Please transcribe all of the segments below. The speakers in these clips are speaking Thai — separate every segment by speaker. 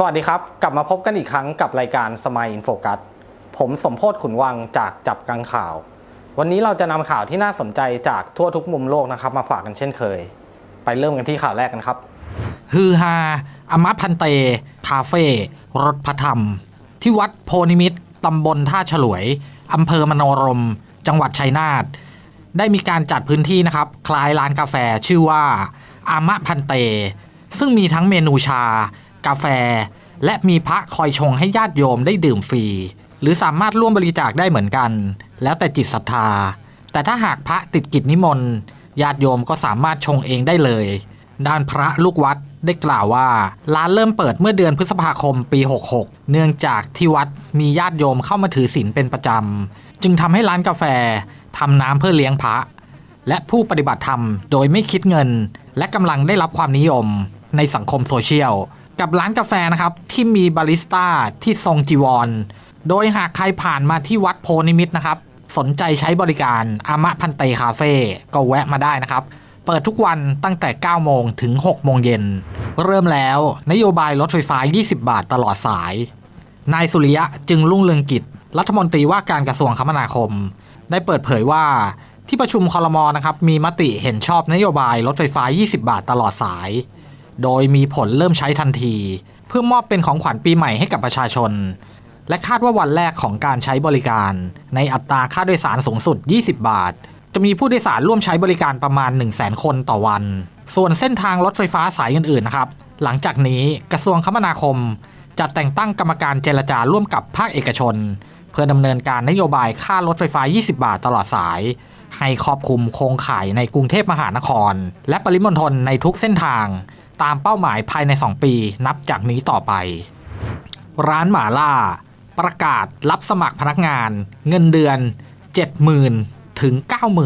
Speaker 1: สวัสดีครับ กลับมาพบกันอีกครั้งกับรายการสมัยอินโฟกัสผมสมโพศขุนวังจากจับกังข่าว วันนี้เราจะนำข่าวที่น่าสนใจจากทั่วทุกมุมโลกนะครับ มาฝากกันเช่นเคย ไปเริ่มกันที่ข่าวแรกกันครับ
Speaker 2: ฮือฮาอมะพันเตคาเฟ่รถพระธรรม ที่วัดโพนิมิตตำบลท่าฉลวยอำเภอมโนรม จังหวัดชัยนาทได้มีการจัดพื้นที่นะครับ คล้ายร้านกาแฟชื่อว่าอามะพันเต ซึ่งมีทั้งเมนูชา กาแฟ และมีพระคอยชงให้ญาติโยมได้ดื่มฟรี หรือสามารถร่วมบริจาคได้เหมือนกัน แล้วแต่จิตศรัทธา แต่ถ้าหากพระติดกิจนิมนต์ญาติโยมก็สามารถชงเองได้เลย ด้านพระลูกวัดได้กล่าวว่า ร้านเริ่มเปิดเมื่อเดือนพฤษภาคมปี 66 เนื่องจากที่วัดมีญาติโยมเข้ามาถือศีลเป็นประจำ จึงทำให้ร้านกาแฟทำน้ำเพื่อเลี้ยงพระ และผู้ปฏิบัติธรรมโดยไม่คิดเงิน และกำลังได้รับความนิยมในสังคมโซเชียล กับร้านกาแฟนะครับ ที่มีบาริสต้าที่ทรงจีวร โดยหากใครผ่านมาที่วัดโพนิมิตนะครับ สนใจใช้บริการอามะพันเตคาเฟ่ก็แวะมาได้นะครับ เปิดทุกวันตั้งแต่ 9 โมงถึง 6 โมงเย็น เริ่มแล้วนโยบายรถไฟฟ้า 20 บาทตลอดสาย นายสุริยะจึงรุ่งเรืองกิจ รัฐมนตรีว่าการกระทรวงคมนาคม ได้เปิดเผยว่าที่ประชุมคอรมอนะครับมีมติเห็นชอบนโยบายรถไฟฟ้า 20 บาทตลอดสาย โดยมีผลเริ่มใช้ทันที เพื่อมอบเป็นของขวัญปีใหม่ให้กับประชาชน และคาดว่าวันแรกของการใช้บริการ ในอัตราค่าโดยสารสูงสุด 20 บาท จะมีผู้โดยสารร่วมใช้บริการประมาณ 1 0 0 0 0แคนต่อวัน ส่วนเส้นทางรถไฟฟ้าสายอื่นๆนะครับหลังจากนี้กระทรวงคมนาคมจะแต่งตั้งกรรมการเจรจาร่วมกับภาคเอกชน เพื่อดำเนินการนโยบายค่ารถไฟฟ้า 20 บาทตลอดสาย ให้ครอบคลุมโครงข่ายในกรุงเทพมหานคร และปริมณฑลในทุกเส้นทาง ตามเป้าหมายภายใน 2 ปีนับจากนี้ต่อไป ร้านหมาล่า ประกาศรับสมัครพนักงาน เงินเดือน 70,000 ถึง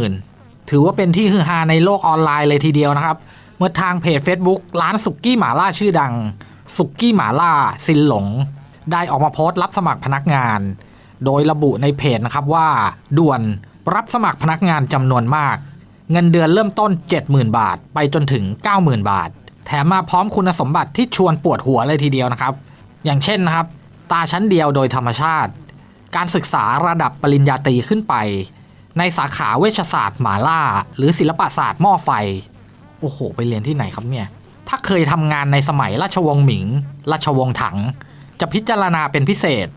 Speaker 2: 90,000 ถือว่าเป็นที่ฮือฮาในโลกออนไลน์เลยทีเดียวนะครับ เมื่อทางเพจ Facebook ร้านสุกี้หมาล่าชื่อดัง สุกี้หมาล่าซินหลง ได้ออกมาโพสต์รับสมัครพนักงาน โดยระบุในเพจนะครับว่า ด่วนรับสมัครพนักงานจำนวนมากเงินเดือนเริ่มต้น 70,000 บาท ไปจนถึง 90,000 บาท แถมมาพร้อมคุณสมบัติที่ชวนปวดหัวเลยทีเดียวนะครับ อย่างเช่นนะครับ ตาชั้นเดียวโดยธรรมชาติ การศึกษาระดับปริญญาตรีขึ้นไป ในสาขาเวชศาสตร์หมาล่า หรือศิลปศาสตร์หม้อไฟ โอ้โห ไปเรียนที่ไหนครับเนี่ย ถ้าเคยทำงานในสมัยราชวงศ์หมิง ราชวงศ์ถัง จะพิจารณาเป็นพิเศษ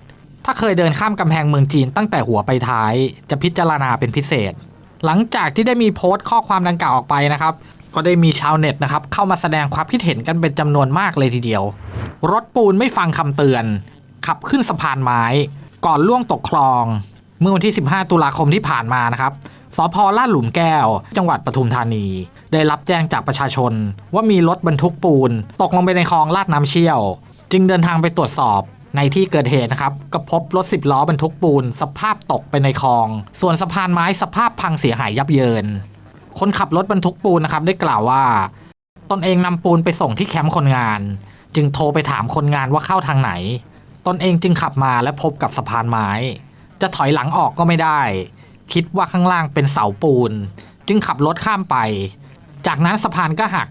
Speaker 2: ถ้าเคยเดินข้ามกำแพงเมืองจีนตั้งแต่หัวไปท้าย จะพิจารณาเป็นพิเศษหลังจากที่ได้มีโพสต์ข้อความดังกล่าวออกไปนะครับ ก็ได้มีชาวเน็ตนะครับเข้ามาแสดงความคิดเห็นกันเป็นจำนวนมากเลยทีเดียว รถปูนไม่ฟังคำเตือน ขับขึ้นสะพานไม้ ก่อนล่วงตกคลอง เมื่อวันที่ 15 ตุลาคมที่ผ่านมานะครับสพลาดหลุมแก้ว จังหวัดปทุมธานี ได้รับแจ้งจากประชาชน ว่ามีรถบรรทุกปูน ตกลงไปในคลองลาดน้ำเชี่ยว จึงเดินทางไปตรวจสอบในที่เกิดเหตุนะครับ ก็พบรถ10ล้อบรรทุกปูน สภาพตกไปในคลอง ส่วนสะพานไม้สภาพพังเสียหายยับเยิน คนขับรถบรรทุกปูนนะครับได้กล่าวว่า ตนเองนำปูนไปส่งที่แคมป์คนงาน จึงโทรไปถามคนงานว่าเข้าทางไหน ตนเองจึงขับมาและพบกับสะพานไม้ จะถอยหลังออกก็ไม่ได้ คิดว่าข้างล่างเป็นเสาปูน จึงขับรถข้ามไป จากนั้นสะพานก็หัก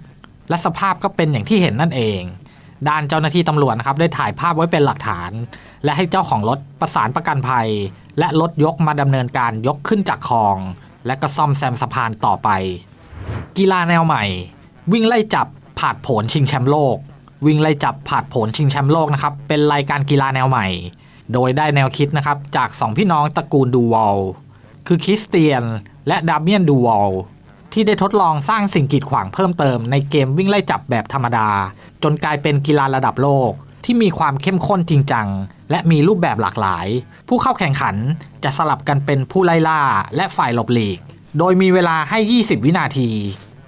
Speaker 2: และสภาพก็เป็นอย่างที่เห็นนั่นเอง ด้านเจ้าหน้าที่ตำรวจนะครับได้ถ่ายภาพไว้เป็นหลักฐาน และให้เจ้าของรถประสานประกันภัย และรถยกมาดำเนินการยกขึ้นจากคลอง และก็ซ่อมแซมสะพานต่อไป กีฬาแนวใหม่ วิ่งไล่จับผาดผนชิงแชมป์โลก วิ่งไล่จับผาดผนชิงแชมป์โลกนะครับเป็นรายการกีฬาแนวใหม่ โดยได้แนวคิดนะครับจาก 2 พี่น้องตระกูลดูวอลคือคริสเตียนและดาเมียนดูวอลที่ได้ทดลองสร้างสิ่งกีดขวางเพิ่มเติมในเกมวิ่งไล่จับแบบธรรมดา จนกลายเป็นกีฬาระดับโลก ที่มีความเข้มข้นจริงจัง และมีรูปแบบหลากหลาย ผู้เข้าแข่งขันจะสลับกันเป็นผู้ไล่ล่าและฝ่ายหลบหลีก โดยมีเวลาให้ 20 วินาที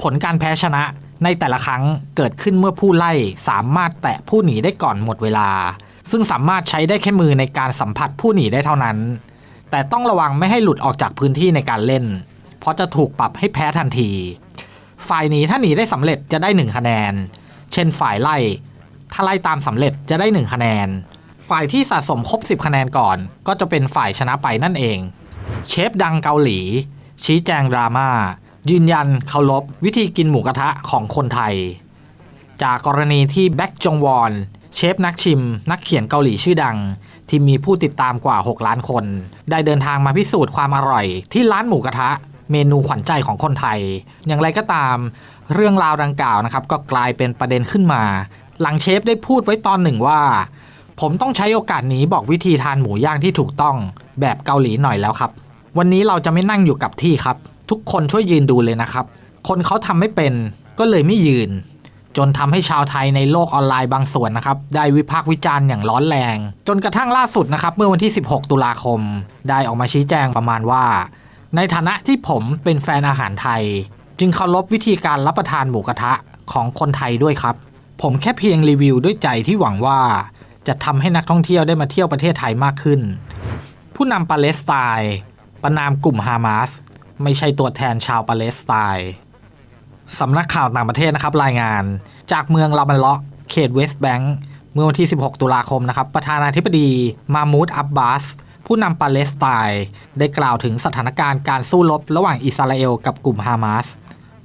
Speaker 2: ผลการแพ้ชนะในแต่ละครั้งเกิดขึ้นเมื่อผู้ไล่สามารถแตะผู้หนีได้ก่อนหมดเวลา ซึ่งสามารถใช้ได้แค่มือในการสัมผัสผู้หนีได้เท่านั้น แต่ต้องระวังไม่ให้หลุดออกจากพื้นที่ในการเล่น เพราะจะถูกปรับให้แพ้ทันที ฝ่ายหนีถ้าหนีได้สำเร็จจะได้ 1 คะแนน เช่นฝ่ายไล่ ถ้าไล่ตามสำเร็จจะได้ 1 คะแนน ฝ่ายที่สะสมครบ 10 คะแนนก่อน ก็จะเป็นฝ่ายชนะไปนั่นเอง เชฟดังเกาหลี ชี้แจงดราม่ายืนยันเคารพวิธีกินหมูกระทะของคนไทย จากกรณีที่แบ็กจงวอนเชฟนักชิม นักเขียนเกาหลีชื่อดัง ที่มีผู้ติดตามกว่า 6 ล้านคน ได้เดินทางมาพิสูจน์ความอร่อย ที่ร้านหมูกระทะ เมนูขวัญใจของคนไทย อย่างไรก็ตาม เรื่องราวดังกล่าวนะครับ ก็กลายเป็นประเด็นขึ้นมา หลังเชฟได้พูดไว้ตอนหนึ่งว่า ผมต้องใช้โอกาสนี้บอกวิธีทานหมูย่างที่ถูกต้องแบบเกาหลีหน่อยแล้วครับ วันนี้เราจะไม่นั่งอยู่กับที่ครับ ทุกคนช่วยยืนดูเลยนะครับ คนเขาทำไม่เป็นก็เลยไม่ยืน จนทำให้ชาวไทยในโลกออนไลน์บางส่วนนะครับ ได้วิพากษ์วิจารณ์อย่างร้อนแรง จนกระทั่งล่าสุดนะครับ เมื่อวันที่ 16 ตุลาคม ได้ออกมาชี้แจงประมาณว่า ในฐานะที่ผมเป็นแฟนอาหารไทย จึงเคารพวิธีการรับประทานหมูกระทะของคนไทยด้วยครับ ผมแค่เพียงรีวิวด้วยใจที่หวังว่า จะทำให้นักท่องเที่ยวได้มาเที่ยวประเทศไทยมากขึ้น ผู้นำปาเลสไตน์ประนามกลุ่มฮามาสไม่ใช่ตัวแทนชาวปาเลสไตน์สำนักข่าวต่างประเทศนะครับรายงาน จากเมืองลาบันเลาะเขตเวสต์แบงก์เมื่อวันที่ 16 ตุลาคมนะครับประธานาธิบดีมามูดอับบาสผู้นำปาเลสไตน์ได้กล่าวถึงสถานการณ์การสู้รบระหว่างอิสราเอลกับกลุ่มฮามาส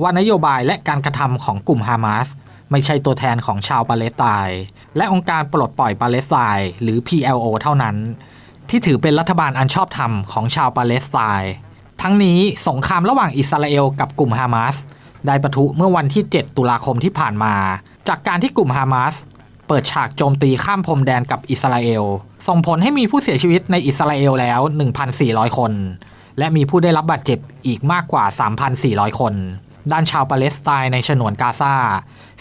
Speaker 2: ว่านโยบายและการกระทำของกลุ่มฮามาส ไม่ใช่ตัวแทนของชาวปาเลสไตน์และองค์การปลดปล่อยปาเลสไตน์หรือ PLO เท่านั้น ที่ถือเป็นรัฐบาลอันชอบธรรมของชาวปาเลสไตน์ทั้งนี้สงครามระหว่างอิสราเอลกับกลุ่มฮามาสได้ปะทุเมื่อวันที่ 7 ตุลาคมที่ผ่านมา จากการที่กลุ่มฮามาสเปิดฉากโจมตีข้ามพรมแดนกับอิสราเอล ส่งผลให้มีผู้เสียชีวิตในอิสราเอลแล้ว 1,400 คน และมีผู้ได้รับบาดเจ็บอีกมากกว่า 3,400 คน ด้านชาวปาเลสไตน์ในฉนวนกาซา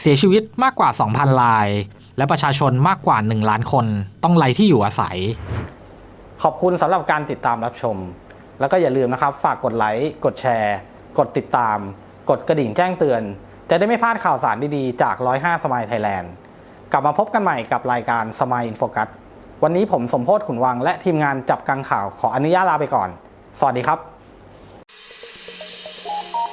Speaker 2: เสียชีวิตมากกว่า 2,000 ราย และประชาชนมากกว่า 1 ล้านคนต้องไร้ที่อยู่อาศัย
Speaker 1: ขอบคุณสำหรับการติดตามรับชม แล้วก็อย่าลืมนะครับ ฝากกดไลค์ กดแชร์ กดติดตาม กดกระดิ่งแจ้งเตือน จะได้ไม่พลาดข่าวสารดีๆ จาก 105สมายไทยแลนด์กลับมาพบกันใหม่กับรายการสมายอินโฟกัสวันนี้ผมสมโพศขุนวังและทีมงานจับกังข่าวขออนุญาตลาไปก่อน สวัสดีครับ